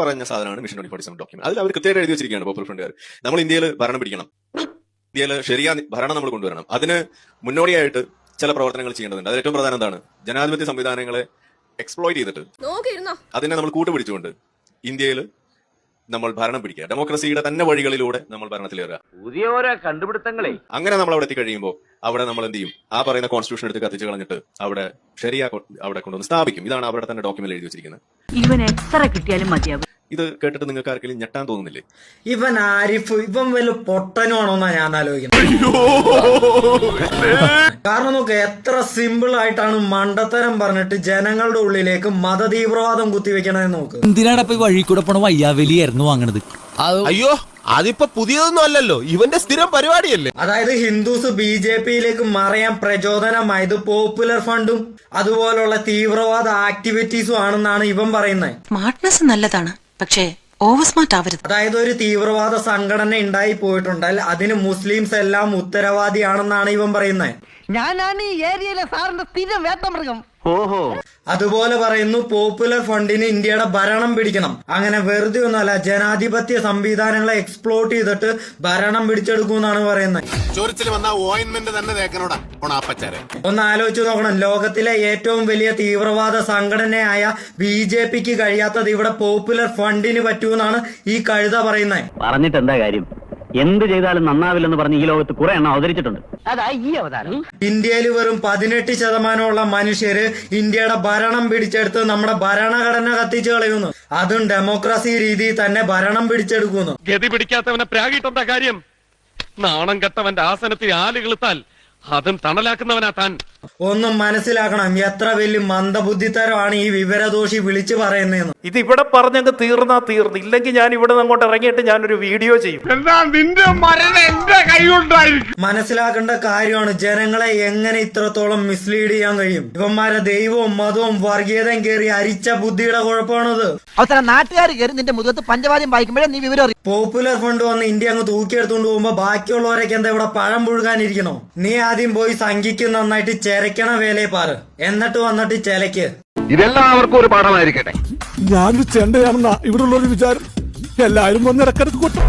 പറഞ്ഞ സാധനമാണ് mission twenty forty seven document അതിൽ അവർ കൃത്യമായിട്ട് എഴുതി വെച്ചിരിക്കുകയാണ് പോപ്പുലർ ഫ്രണ്ടുകാർ നമ്മൾ ഇന്ത്യയിൽ ഭരണം പിടിക്കണം. ഇന്ത്യയിൽ ശരിയാ ഭരണം നമ്മൾ കൊണ്ടുവരണം. അതിന് മുന്നോടിയായിട്ട് ചില പ്രവർത്തനങ്ങൾ ചെയ്യേണ്ടതുണ്ട്. അതിൽ ഏറ്റവും പ്രധാനം എന്താണ്? ജനാധിപത്യ സംവിധാനങ്ങളെ എക്സ്പ്ലോയിറ്റ് ചെയ്തിട്ട് അതിനെ നമ്മൾ കൂട്ടുപിടിച്ചുകൊണ്ട് ഇന്ത്യയിൽ നമ്മൾ ഭരണം പിടിക്കുക. ഡെമോക്രസിയുടെ തന്നെ വഴികളിലൂടെ നമ്മൾ ഭരണത്തിലേറുക പുതിയ ഓരോ കണ്ടുപിടുത്തങ്ങളെ. അങ്ങനെ നമ്മൾ അവിടെ എത്തിക്കഴിയുമ്പോൾ അവിടെ നമ്മൾ എന്ത് ചെയ്യും? ആ പറയുന്ന കോൺസ്റ്റിറ്റ്യൂഷൻ എടുത്ത് കത്തിച്ച് കളഞ്ഞിട്ട് അവിടെ ശരിയാ അവിടെ കൊണ്ടുവന്ന് സ്ഥാപിക്കും. ഇതാണ് അവിടെ തന്നെ ഡോക്യുമെന്റ് എഴുതി വെച്ചിരിക്കുന്നത്. ഇവൻ എത്ര കിട്ടിയാലും മതിയാകും ഇത് കേട്ടിട്ട് നിങ്ങൾക്ക് ആർക്കെങ്കിലും ഞെട്ടാൻ തോന്നുന്നില്ലേ? ഇവൻ ആരിഫ് ഇവൻ വല്ല പൊട്ടനുമാണോന്നാ ഞാൻ ആലോചിക്കുന്നത്. കാരണം നോക്ക് എത്ര സിമ്പിൾ ആയിട്ടാണ് മണ്ടത്തരം പറഞ്ഞിട്ട് ജനങ്ങളുടെ ഉള്ളിലേക്ക് മത തീവ്രവാദം കുത്തിവെക്കണെന്ന് നോക്ക് എന്തിനാടപ്പ വഴി കൂടെ പോണ വയ്യാവലിയായിരുന്നു വാങ്ങണത്? അയ്യോ അതിപ്പോ പുതിയതൊന്നും അല്ലല്ലോ. ഇവന്റെ സ്ഥിരം പരിപാടിയല്ലേ? അതായത് ഹിന്ദുസ് ബി ജെ പിയിലേക്ക് മറയാൻ പ്രചോദനമായത് പോപ്പുലർ ഫണ്ടും അതുപോലുള്ള തീവ്രവാദ ആക്ടിവിറ്റീസും ആണെന്നാണ് ഇവൻ പറയുന്നത്. സ്മാർട്ട്നെസ് നല്ലതാണ്. പക്ഷേ ഓവർ സ്മാർട്ട് ആവരുത് അതായത് ഒരു തീവ്രവാദ സംഘടന ഉണ്ടായി പോയിട്ടുണ്ടെങ്കിൽ അതിന് മുസ്ലിംസ് എല്ലാം ഉത്തരവാദിയാണെന്നാണ് ഇവൻ പറയുന്നത്. ഞാനാണ് ഈ ഏരിയയിലെ സാറിന്റെ സ്ഥിരം വേട്ടമൃഗം. ഓഹോ. അതുപോലെ പറയുന്നു പോപ്പുലർ ഫണ്ടിന് ഇന്ത്യയുടെ ഭരണം പിടിക്കണം. അങ്ങനെ വെറുതെ ഒന്നുമല്ല ജനാധിപത്യ സംവിധാനങ്ങളെ എക്സ്പ്ലോട്ട് ചെയ്തിട്ട് ഭരണം പിടിച്ചെടുക്കുമെന്നാണ് പറയുന്നത്. വന്ന ഓയിൻമെന്റ് തന്നെ തേക്കണോടാ ഒന്ന് ആലോചിച്ച് നോക്കണം ലോകത്തിലെ ഏറ്റവും വലിയ തീവ്രവാദ സംഘടനയായ ബി ജെ പിക്ക് കഴിയാത്തത് ഇവിടെ പോപ്പുലർ ഫണ്ടിന് പറ്റൂന്നാണ് ഈ കഴുത പറയുന്നത്. പറഞ്ഞിട്ട് എന്താ കാര്യം? എന്ത് ചെയ്താലും നന്നാവില്ലെന്ന് പറഞ്ഞ് ഈ ലോകത്ത് കുറെ എണ്ണം അവതരിച്ചിട്ടുണ്ട്. അതാ ഈ അവതാരം. ഇന്ത്യയിൽ വെറും പതിനെട്ട് ശതമാനമുള്ള മനുഷ്യര് ഇന്ത്യയുടെ ഭരണം പിടിച്ചെടുത്ത് നമ്മുടെ ഭരണഘടന കത്തിച്ചു കളയുന്നു. അതും ഡെമോക്രസി രീതി തന്നെ ഭരണം പിടിച്ചെടുക്കുന്നു. ഗതി പിടിക്കാത്തവനെ പ്രാഗിട്ടെന്താ കാര്യം. നാണം കെട്ടവന്റെ ആസനത്തിൽ ആലുകളുത്താൽ അതും തണലാക്കുന്നവനാ താൻ. ഒന്നും മനസ്സിലാക്കണം എത്ര വലിയ മന്ദബുദ്ധിത്തരമാണ് ഈ വിവരദോഷി വിളിച്ചു പറയുന്നതെന്ന്. ഇത് ഇവിടെ പറഞ്ഞങ്ങ് തീർന്നാ തീർന്നു. ഇല്ലെങ്കിൽ ഞാൻ ഇവിടെ അങ്ങോട്ട് ഇറങ്ങിയിട്ട് ഞാനൊരു വീഡിയോ ചെയ്യും. മനസ്സിലാക്കേണ്ട കാര്യമാണ് ജനങ്ങളെ എങ്ങനെ ഇത്രത്തോളം മിസ്ലീഡ് ചെയ്യാൻ കഴിയും? ഇവന്മാരെ ദൈവവും മതവും വർഗീയതയും കയറി അരിച്ച ബുദ്ധിയുടെ കുഴപ്പമാണത്. അവസാനം നാട്ടുകാർ കയറി നിന്റെ മുഖത്ത് പഞ്ചവാദ്യം വായിക്കുമ്പോഴേ നീ വിവരം പോപ്പുലർ ഫണ്ട് വന്ന് ഇന്ത്യ അങ്ങ് തൂക്കിയെടുത്തുകൊണ്ട് പോകുമ്പോ ബാക്കിയുള്ളവരൊക്കെ എന്താ ഇവിടെ പഴം പുഴുകാനിരിക്കണോ നീ ആദ്യം പോയി സംഖ്യക്ക് നന്നായിട്ട് ചിരക്കണ വേലയെ പാറ്. എന്നിട്ട് വന്നിട്ട് ചേലക്ക് ഇതെല്ലാവർക്കും ഒരു പാഠമായിരിക്കട്ടെ. ഞാൻ ചെണ്ടയാണെന്നാ ഇവിടെ ഉള്ളൊരു വിചാരം. എല്ലാരും വന്ന് ഇടക്കിടക്ക് കൊട്ടും.